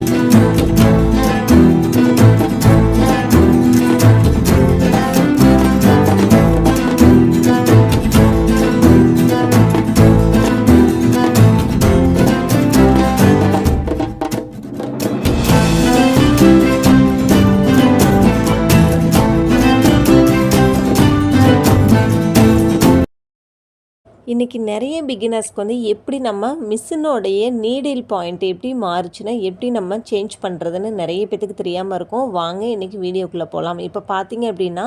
Música இன்றைக்கி நிறைய பிகினர்ஸ்க்கு வந்து எப்படி நம்ம மிஷினோடைய நீடில் பாயிண்ட் எப்படி மாறுச்சுன்னா எப்படி நம்ம சேஞ்ச் பண்ணுறதுன்னு நிறைய பேத்துக்கு தெரியாமல் இருக்கும். வாங்க இன்றைக்கி வீடியோக்குள்ளே போகலாம் இப்போ பார்த்தீங்க அப்படின்னா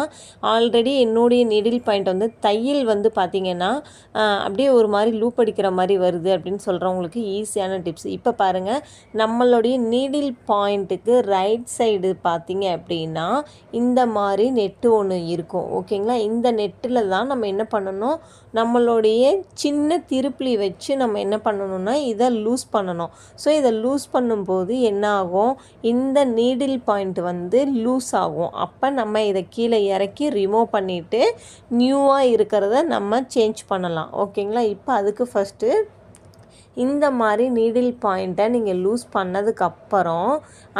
ஆல்ரெடி என்னுடைய நீடில் பாயிண்ட் வந்து தையல் வந்து பார்த்திங்கன்னா அப்படியே ஒரு மாதிரி லூப் அடிக்கிற மாதிரி வருது அப்படின்னு சொல்கிறவங்களுக்கு ஈஸியான டிப்ஸ் இப்போ பாருங்கள் நம்மளுடைய நீடில் பாயிண்ட்டுக்கு ரைட் சைடு பார்த்தீங்க அப்படின்னா இந்த மாதிரி நெட்டு ஒன்று இருக்கும். ஓகேங்களா இந்த நெட்டில் தான் நம்ம என்ன பண்ணணும்? நம்மளுடைய சின்ன திருப்புளி வச்சு நம்ம என்ன பண்ணணும்னா இதை லூஸ் பண்ணணும். ஸோ இதை லூஸ் பண்ணும்போது என்ன ஆகும் இந்த நீடில் பாயிண்ட் வந்து லூஸ் ஆகும். அப்போ நம்ம இதை கீழே இறக்கி ரிமூவ் பண்ணிவிட்டு நியூவாக இருக்கிறத நம்ம சேஞ்ச் பண்ணலாம். ஓகேங்களா இப்போ அதுக்கு ஃபஸ்ட்டு இந்த மாதிரி நீடில் பாயிண்ட்டை நீங்கள் லூஸ் பண்ணதுக்கப்புறம்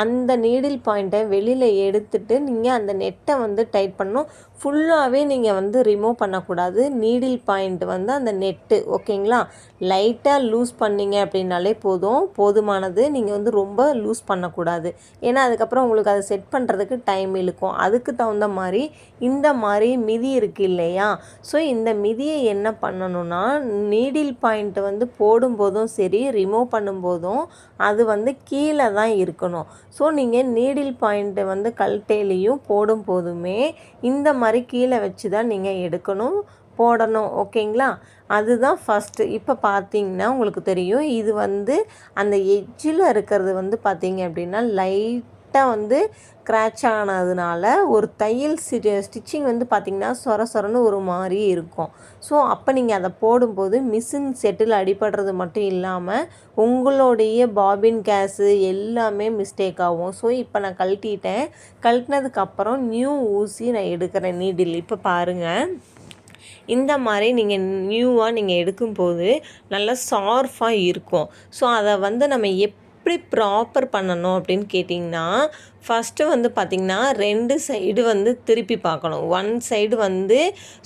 அந்த நீடில் பாயிண்ட்டை வெளியில் எடுத்துட்டு நீங்கள் அந்த நெட்டை வந்து டைட் பண்ணணும். ஃபுல்லாகவே நீங்கள் வந்து ரிமூவ் பண்ணக்கூடாது. நீடில் பாயிண்ட் வந்து அந்த நெட்டு ஓகேங்களா லைட்டாக லூஸ் பண்ணிங்க அப்படின்னாலே போதும். போதுமானது நீங்கள் வந்து ரொம்ப லூஸ் பண்ணக்கூடாது. ஏன்னா அதுக்கப்புறம் உங்களுக்கு அதை செட் பண்ணுறதுக்கு டைம் இழுக்கும். அதுக்கு தகுந்த மாதிரி இந்த மாதிரி மிதி இருக்குது இல்லையா? ஸோ இந்த மிதியை என்ன பண்ணணும்னா நீடில் பாயிண்ட் வந்து போடும்போதும் சரி ரிமூவ் பண்ணும்போதும் அது வந்து கீழே தான் இருக்கணும். ஸோ நீங்கள் நீடில் பாயிண்ட்டு வந்து கல்டேலையும் போடும் போதுமே இந்த மாதிரி கீழே வச்சு தான் நீங்கள் எடுக்கணும் போடணும் ஓகேங்களா? அதுதான் ஃபஸ்ட்டு இப்போ பார்த்தீங்கன்னா உங்களுக்கு தெரியும் இது வந்து அந்த எட்ஜில் இருக்கிறது வந்து பார்த்தீங்க அப்படின்னா லைட் லைட்டாக வந்து ஸ்க்ராட்ச் ஆனதுனால ஒரு தையல் ஸ்டிச்சிங் வந்து பார்த்திங்கன்னா சொர சொரன்னு ஒரு மாதிரி இருக்கும். ஸோ அப்போ நீங்கள் அதை போடும்போது மிஷின் செட்டில் அடிபடுறது மட்டும் இல்லாமல் உங்களுடைய பாபின் கேஸு எல்லாமே மிஸ்டேக் ஆகும். ஸோ இப்போ நான் கழட்டிட்டேன். கழட்டினதுக்கப்புறம் நியூ ஊசி நான் எடுக்கிறேன் நீடில் இப்போ பாருங்கள் இந்த மாதிரி நீங்கள் நியூவாக நீங்கள் எடுக்கும்போது நல்லா சார்ஃபாக இருக்கும். ஸோ அதை வந்து நம்ம எப் எப்படி ப்ராப்பர் பண்ணணும் அப்படின்னு கேட்டிங்கன்னா ஃபஸ்ட்டு வந்து பார்த்திங்கன்னா ரெண்டு சைடு வந்து திருப்பி பார்க்கணும். ஒன் சைடு வந்து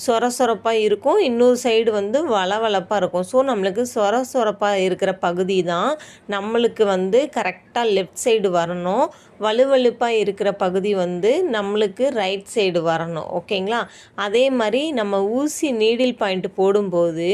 சொர சொரப்பாக இருக்கும் இன்னொரு சைடு வந்து வளவளப்பாக இருக்கும். ஸோ நம்மளுக்கு சொர சொரப்பாக இருக்கிற பகுதி தான் நம்மளுக்கு வந்து கரெக்டாக லெஃப்ட் சைடு வரணும். வலுவழுப்பாக இருக்கிற பகுதி வந்து நம்மளுக்கு ரைட் சைடு வரணும். ஓகேங்களா அதே மாதிரி நம்ம ஊசி நீடில் பாயிண்ட் போடும்போது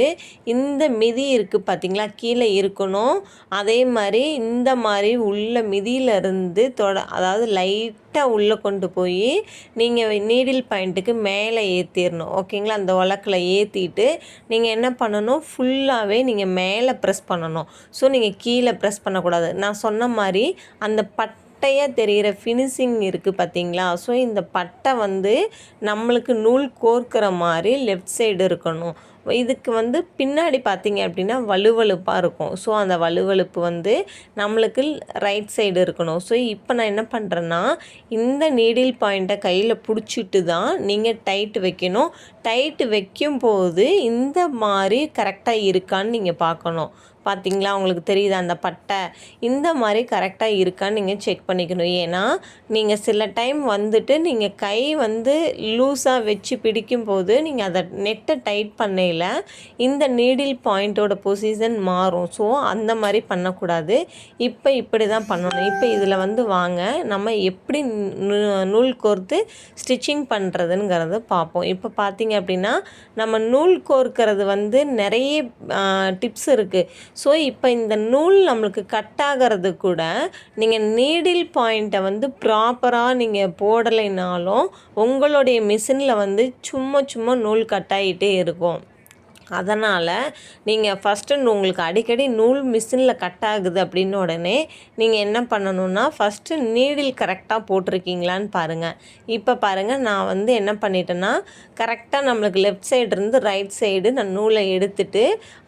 இந்த மிதி இருக்குது பார்த்திங்களா கீழே இருக்கணும். அதே மாதிரி இந்த மாதிரி உள்ள மிதியிலிருந்து தொட அதாவது லைட்டாக உள்ளே கொண்டு போய் நீங்கள் நீடில் பாயிண்ட்டுக்கு மேலே ஏற்றிடணும் ஓகேங்களா அந்த உலக்கில் ஏற்றிட்டு நீங்கள் என்ன பண்ணணும்? ஃபுல்லாகவே நீங்கள் மேலே ப்ரெஸ் பண்ணணும். ஸோ நீங்கள் கீழே ப்ரெஸ் பண்ணக்கூடாது. நான் சொன்ன மாதிரி அந்த பட் பட்டையாக தெரிகிற ஃபினிஷிங் இருக்குது பார்த்தீங்களா ஸோ இந்த பட்டை வந்து நம்மளுக்கு நூல் கோர்க்கிற மாதிரி லெஃப்ட் சைடு இருக்கணும். இதுக்கு வந்து பின்னாடி பார்த்தீங்க அப்படின்னா வலுவழுப்பாக இருக்கும். ஸோ அந்த வலுவழுப்பு வந்து நம்மளுக்கு ரைட் சைடு இருக்கணும். ஸோ இப்போ நான் என்ன பண்ணுறேன்னா இந்த நீடில் பாயிண்ட்டை கையில் பிடிச்சிட்டு தான் நீங்கள் டைட் வைக்கணும். டைட்டு வைக்கும்போது இந்த மாதிரி கரெக்டாக இருக்கான்னு நீங்கள் பார்க்கணும். பார்த்தீங்களா? உங்களுக்கு தெரியுது? அந்த பட்டை. இந்த மாதிரி கரெக்டாக இருக்கான்னு நீங்கள் செக் பண்ணிக்கணும். ஏன்னா நீங்கள் சில டைம் வந்துட்டு நீங்கள் கை வந்து லூஸாக வச்சு பிடிக்கும்போது நீங்கள் அதை நெட்டை டைட் பண்ணையில் இந்த நீடில் பாயிண்ட்டோட பொசிஷன் மாறும். ஸோ அந்த மாதிரி பண்ணக்கூடாது. இப்போ இப்படி தான் பண்ணணும். இப்போ இதில் வந்து வாங்க. நம்ம எப்படி நூல் கோர்த்து ஸ்டிச்சிங் பண்ணுறதுங்கிறத பார்ப்போம். இப்போ பார்த்தீங்க அப்படின்னா நம்ம நூல் கோர்க்கிறது வந்து நிறைய டிப்ஸ் இருக்குது ஸோ இப்போ இந்த நூல் நம்மளுக்கு கட் ஆகிறது கூட நீங்கள் நீடில் பாயிண்ட்டை வந்து ப்ராப்பராக நீங்கள் போடலைனாலும் உங்களுடைய மிஷினில் வந்து சும்மா சும்மா நூல் கட் ஆகிட்டே இருக்கும். அதனால் நீங்கள் ஃபஸ்ட்டு உங்களுக்கு அடிக்கடி நூல் மிஷினில் கட் ஆகுது அப்படின்னு உடனே நீங்கள் என்ன பண்ணணுன்னா ஃபஸ்ட்டு நீடில் கரெக்டாக போட்டிருக்கீங்களான்னு பாருங்கள் இப்போ பாருங்கள் நான் வந்து என்ன பண்ணிட்டேன்னா கரெக்டாக நம்மளுக்கு லெஃப்ட் சைடுலேருந்து ரைட் சைடு நான் நூலை எடுத்துட்டு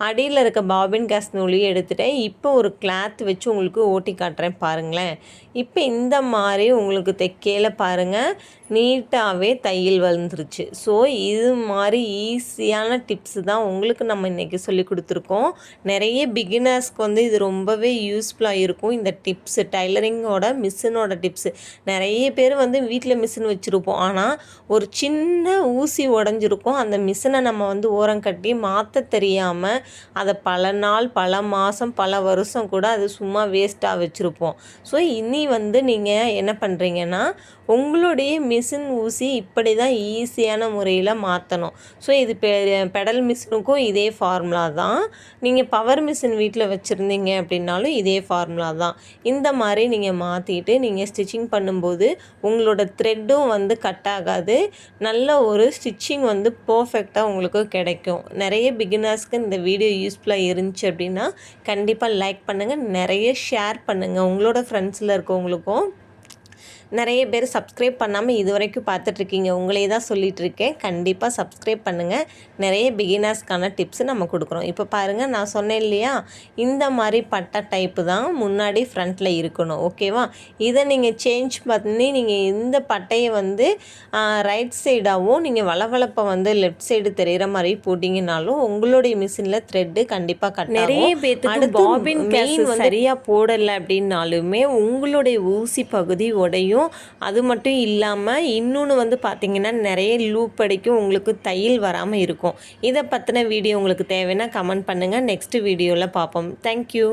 அடியில் இருக்க பாபின் கேஸ் நூலையும் எடுத்துட்டேன். இப்போ ஒரு கிளாத் வச்சு உங்களுக்கு ஓட்டி காட்டுறேன் பாருங்களேன். இப்போ இந்த மாதிரி உங்களுக்கு தைக்கையில் பாருங்கள் நீட்டாகவே தையல் வந்துருச்சு ஸோ இது மாதிரி ஈஸியான டிப்ஸு தான் உங்களுக்கு நம்ம இன்றைக்கி சொல்லி கொடுத்துருக்கோம். நிறைய பிகினர்ஸ்க்கு வந்து இது ரொம்பவே யூஸ்ஃபுல்லாக இருக்கும். இந்த டிப்ஸு டைலரிங்கோட மிஷினோட டிப்ஸு நிறைய பேர் வந்து வீட்டில் மிஷின் வச்சுருப்போம். ஆனால் ஒரு சின்ன ஊசி உடஞ்சிருக்கும். அந்த மிஷினை நம்ம வந்து ஓரம் கட்டி மாற்ற தெரியாமல் அதை பல நாள் பல மாதம் பல வருஷம் கூட அது சும்மா வேஸ்ட்டாக வச்சுருப்போம். ஸோ இனி வந்து நீங்கள் என்ன பண்ணுறீங்கன்னா உங்களுடைய மிஷின் ஊசி இப்படி தான் ஈஸியான முறையில் மாற்றணும் ஸோ இது பெ பெடல் மிஷினுக்கும் இதே ஃபார்முலா தான். நீங்கள் பவர் மிஷின் வீட்டில் வச்சுருந்தீங்க அப்படின்னாலும் இதே ஃபார்முலா தான். இந்த மாதிரி நீங்கள் மாற்றிட்டு நீங்கள் ஸ்டிச்சிங் பண்ணும்போது உங்களோட த்ரெட்டும் வந்து கட் ஆகாது. நல்ல ஒரு ஸ்டிச்சிங் வந்து பர்ஃபெக்டாக உங்களுக்கு கிடைக்கும். நிறைய பிகினர்ஸ்க்கு இந்த வீடியோ யூஸ்ஃபுல்லாக இருந்துச்சு அப்படின்னா கண்டிப்பாக லைக் பண்ணுங்கள் நிறைய ஷேர் பண்ணுங்கள் உங்களோட ஃப்ரெண்ட்ஸில் இருக்கவங்களுக்கும். நிறைய பேர் சப்ஸ்கிரைப் பண்ணாமல் இது வரைக்கும் பார்த்துட்ருக்கீங்க. உங்களே தான் சொல்லிகிட்டு இருக்கேன் கண்டிப்பாக சப்ஸ்கிரைப் பண்ணுங்கள் நிறைய பிகினர்ஸ்க்கான டிப்ஸு நம்ம கொடுக்குறோம். இப்போ பாருங்கள் நான் சொன்னேன் இல்லையா? இந்த மாதிரி பட்டை டைப்பு தான் முன்னாடி ஃப்ரண்ட்டில் இருக்கணும். ஓகேவா இதை நீங்கள் சேஞ்ச் பண்ணி நீங்கள் இந்த பட்டையை வந்து ரைட் சைடாகவும் நீங்கள் வளவளப்பை வந்து லெஃப்ட் சைடு தெரிகிற மாதிரி போட்டிங்கனாலும் உங்களுடைய மிஷினில் த்ரெட்டு கண்டிப்பாக கட் நிறைய பேர்த்துக்கு பாபின் மெயின் சரியாக போடலை அப்படின்னாலுமே உங்களுடைய ஊசி பகுதி உடையும். அது மட்டும் இல்லாமல் இன்னொன்று வந்து பார்த்திங்கன்னா நிறைய லூப் அடிக்கும். உங்களுக்கு தையல் வராமல் இருக்கும். இதை பற்றின வீடியோ உங்களுக்கு தேவைன்னா கமெண்ட் பண்ணுங்கள் நெக்ஸ்ட் வீடியோவில் பார்ப்போம் தேங்க்யூ